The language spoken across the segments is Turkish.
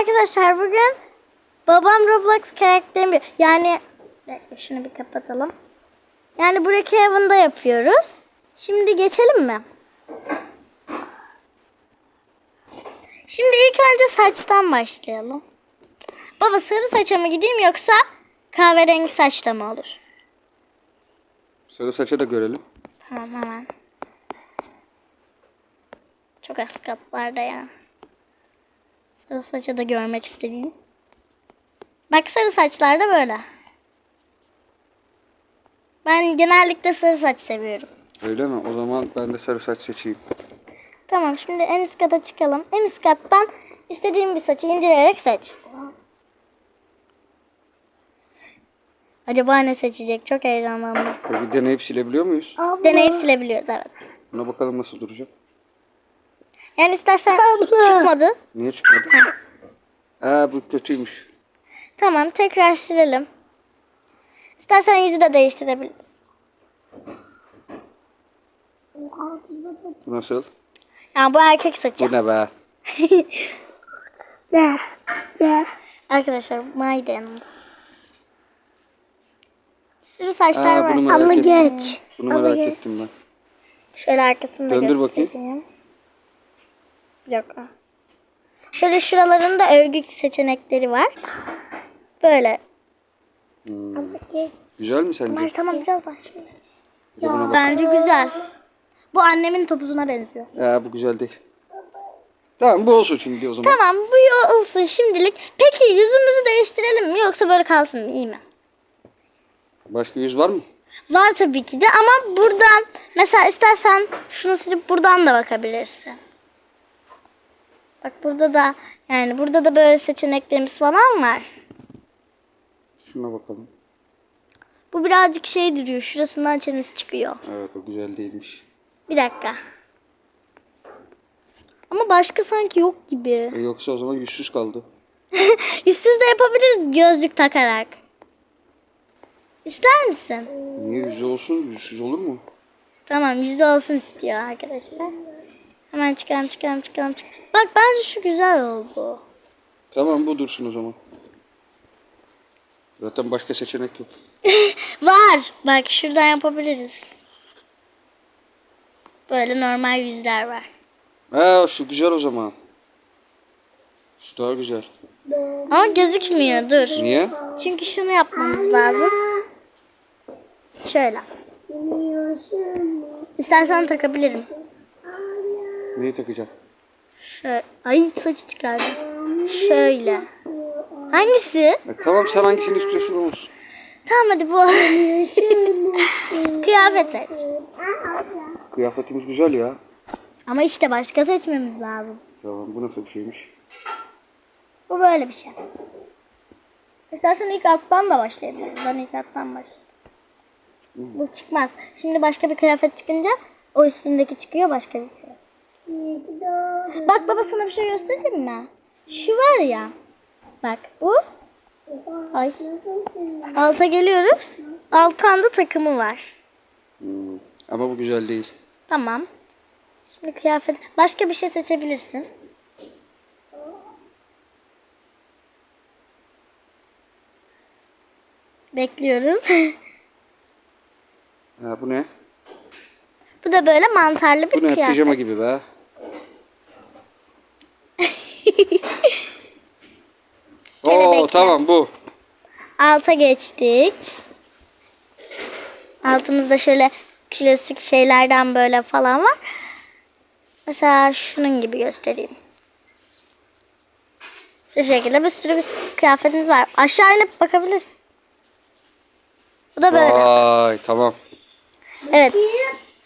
arkadaşlar bugün babam Roblox karakterimi yani şunu bir kapatalım. Yani buradaki Heaven'da yapıyoruz. Şimdi geçelim mi? Şimdi ilk önce saçtan başlayalım. Baba sarı saça mı gideyim yoksa kahverengi saçta mı olur? Sarı saça da görelim. Tamam hemen. Çok az katlarda ya. Sarı saçı da görmek istediğim. Bak sarı saçlar da böyle. Ben genellikle sarı saç seviyorum. Öyle mi? O zaman ben de sarı saç seçeyim. Tamam şimdi en üst kata çıkalım. En üst kattan istediğim bir saçı indirerek seç. Acaba ne seçecek? Çok heyecanlandım. Peki deneyip silebiliyor muyuz? Deneyip silebiliyoruz evet. Buna bakalım nasıl duracak. Yani istersen çıkmadı. Niye çıkmadı? Aa bu kötüymüş. Tamam tekrar silelim. İstersen yüzü de değiştirebiliriz. Bu nasıl? Yani bu erkek saçı. Bu ne be? Ne? Ne? Arkadaşlar May da yanımda. Bir sürü saçlar Aa, var. bunu merak Abla ettim. geç. Bunu Abla merak geç. ettim ben. Şöyle arkasını da Döndür bakayım. göstereyim. Bir dakika. Şöyle şuralarında örgü seçenekleri var. Böyle. Hmm. Güzel mi sence? Ay, tamam biraz daha şöyle. Bir de buna bak. Bence güzel. Bu annemin topuzuna benziyor. Aa bu güzel değil. Tamam bu olsun şimdi o zaman. Tamam bu olsun şimdilik. Peki yüzümüzü değiştirelim mi yoksa böyle kalsın mı? İyi mi? Başka yüz var mı? Var tabii ki de ama buradan mesela istersen şunu silip buradan da bakabilirsin. Bak burada da yani burada da böyle seçeneklerimiz falan var. Şuna bakalım. Bu birazcık şey duruyor. Şurasından çenesi çıkıyor. Evet o güzel değilmiş. Bir dakika. Ama başka sanki yok gibi. E, yoksa o zaman yüzsüz kaldı. Yüzsüz de yapabiliriz gözlük takarak. İster misin? Niye yüzü olsun? Yüzsüz olur mu? Tamam yüzü olsun istiyor arkadaşlar. Hemen çıkalım çıkalım çıkalım. çıkalım. Bak bence şu güzel oldu. Tamam bu dursun o zaman. Zaten başka seçenek yok. Var. Bak şuradan yapabiliriz. Böyle normal yüzler var. Ha şu güzel o zaman. Şu daha güzel. Ama gözükmüyor dur. Niye? Çünkü şunu yapmamız lazım. Şöyle. İstersen takabilirim. Neyi takacağım? Şöyle. Ay saçı çıkardım. Şöyle. Hangisi? E, tamam sen hangisini istiyorsun olsun. Tamam hadi bu. Kıyafet seç. Kıyafetimiz güzel ya. Ama işte başka seçmemiz lazım. Tamam bu nasıl bir şeymiş? Bu böyle bir şey. İstersen ilk alttan da başlayabiliriz. Ben ilk alttan başlayayım. Bu çıkmaz. Şimdi başka bir kıyafet çıkınca o üstündeki çıkıyor başka bir. Bak baba sana bir şey göstereyim mi? Şu var ya. Bak bu. Ay. Alta geliyoruz. Altında takımı var. Hmm. Ama bu güzel değil. Tamam. Şimdi kıyafet. Başka bir şey seçebilirsin. Bekliyoruz. Ha, bu ne? Bu da böyle mantarlı bir Bu ne? kıyafet. Pijama gibi be. Oo Kelebekli. tamam bu. Alta geçtik. Altımızda şöyle klasik şeylerden böyle falan var. Mesela şunun gibi göstereyim. Şu şekilde bir sürü kıyafetimiz var. Aşağı inip bakabilirsin. Bu da böyle. Vay tamam. Evet.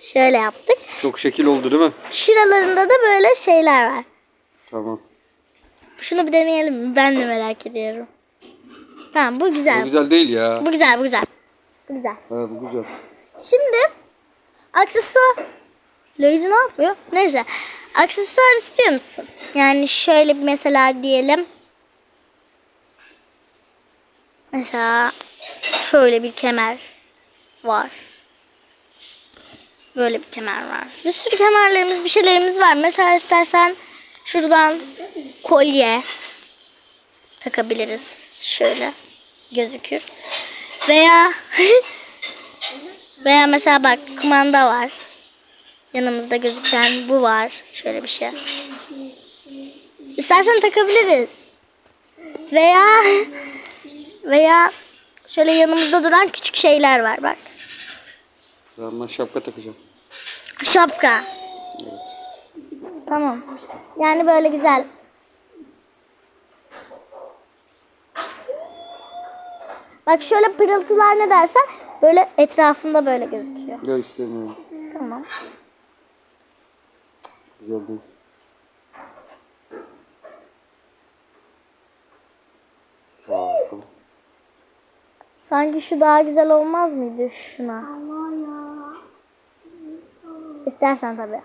Şöyle yaptık. Çok şekil oldu değil mi? Şuralarında da böyle şeyler var. Tamam. Şunu bir deneyelim mi? Ben de merak ediyorum. Tamam bu Bu güzel. güzel değil ya. Bu güzel, bu güzel. Bu güzel. Ha, bu güzel. Şimdi aksesuar. Lazy ne yapıyor? Neyse. Aksesuar istiyor musun? Yani şöyle bir mesela diyelim. Mesela şöyle bir kemer var. Böyle bir kemer var. Bir sürü kemerlerimiz, bir şeylerimiz var. Mesela istersen şuradan kolye takabiliriz. Şöyle gözükür. Veya veya mesela bak kumanda var. Yanımızda gözüken bu var. Şöyle bir şey. İstersen takabiliriz. Veya veya şöyle yanımızda duran küçük şeyler var bak. Ben şapka takacağım. Şapka. Evet. Tamam. Yani böyle güzel. Bak şöyle pırıltılar ne dersen böyle etrafında böyle gözüküyor. Ya istemiyorum. Tamam. Güzel değil. Tamam. Sanki şu daha güzel olmaz mıydı şuna? İstersen tabii.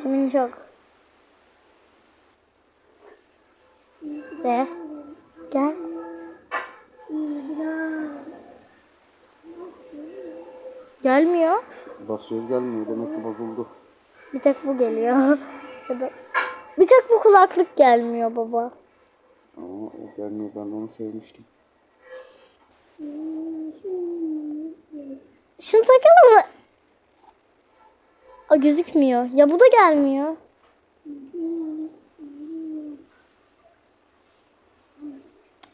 Seçimin çok. Ve gel. Gelmiyor. Basıyoruz gelmiyor. Demek ki bozuldu. Bir tek bu geliyor. Ya da bir tek bu kulaklık gelmiyor baba. Ama o gelmiyor. Ben onu sevmiştim. Şunu takalım mı? Aa, gözükmüyor. Ya bu da gelmiyor.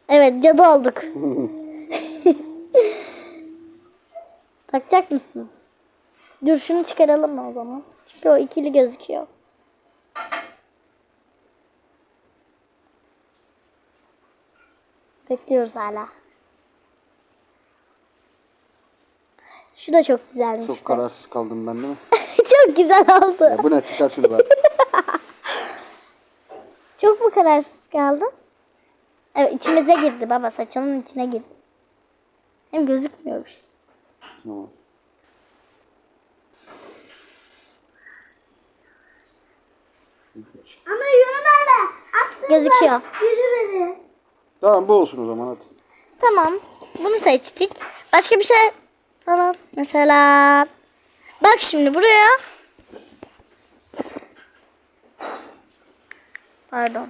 Evet cadı olduk. Takacak mısın? Dur şunu çıkaralım mı o zaman? Çünkü o ikili gözüküyor. Bekliyoruz hala. Şu da çok güzelmiş. Çok kararsız kaldım ben değil mi? Çok güzel oldu. Ya bu ne? Çıkar şunu ben. Çok mu kararsız kaldın? Evet içimize girdi baba saçının içine girdi. Hem gözükmüyormuş. Tamam. Ama yürü nerede? Gözüküyor. Yürü beni. Tamam bu olsun o zaman hadi. Tamam. Bunu seçtik. Başka bir şey falan. Mesela bak şimdi buraya. Pardon.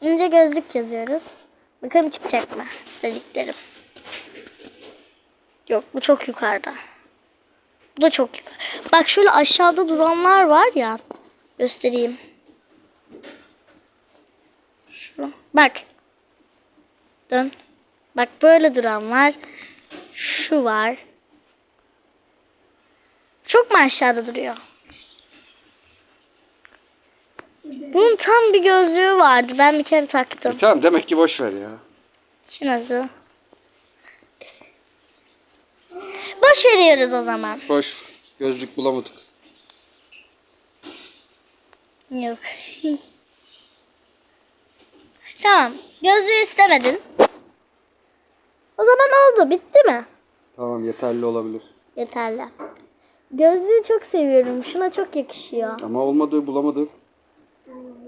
İnce gözlük yazıyoruz. Bakalım çıkacak mı istediklerim. Yok bu çok yukarıda. Bu da çok yukarı. Bak şöyle aşağıda duranlar var ya. Göstereyim. Şu. Bak. Dön. Bak böyle duran var. Şu var. Çok mu aşağıda duruyor? Bunun tam bir gözlüğü vardı. Ben bir kere taktım. E, tamam demek ki boş ver ya. Şu nasıl? Boş veriyoruz o zaman. Boş. Gözlük bulamadık. Yok. tamam. Gözlüğü istemedin. O zaman oldu. Bitti mi? Tamam yeterli olabilir. Yeterli. Gözlüğü çok seviyorum. Şuna çok yakışıyor. Ama olmadı bulamadık.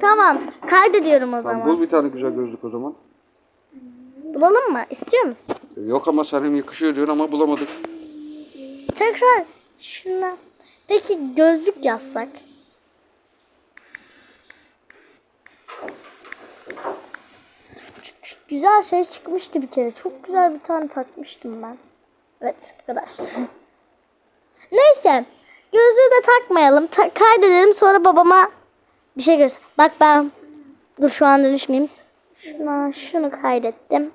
Tamam. Kaydediyorum o Tamam zaman. bul bir tane güzel gözlük o zaman. Bulalım mı? İstiyor musun? Yok ama sen hem yakışıyor diyorsun ama bulamadık. Tekrar şuna. Peki gözlük yazsak? Güzel şey çıkmıştı bir kere. Çok güzel bir tane takmıştım ben. Evet bu. Neyse. Gözlüğü de takmayalım. Ta- kaydedelim sonra babama bir şey göster. Bak ben dur şu an dönüşmeyeyim. Şuna şunu kaydettim.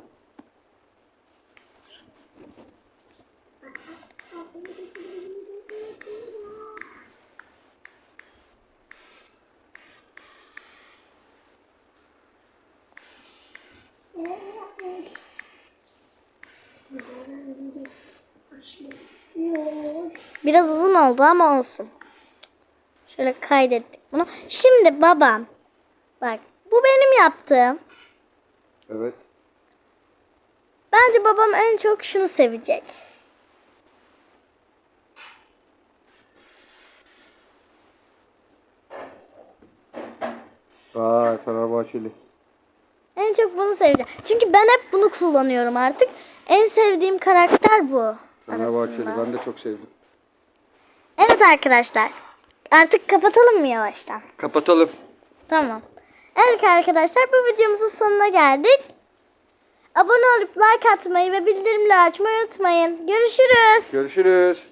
Biraz uzun oldu ama olsun. Şöyle kaydettik bunu. Şimdi babam. Bak bu benim yaptığım. Evet. Bence babam en çok şunu sevecek. Vay Fenerbahçeli. En çok bunu seveceğim. Çünkü ben hep bunu kullanıyorum artık. En sevdiğim karakter bu. Fenerbahçeli arasında. ben de çok sevdim. Evet arkadaşlar. Artık kapatalım mı yavaştan? Kapatalım. Tamam. Evet arkadaşlar bu videomuzun sonuna geldik. Abone olup like atmayı ve bildirimleri açmayı unutmayın. Görüşürüz. Görüşürüz.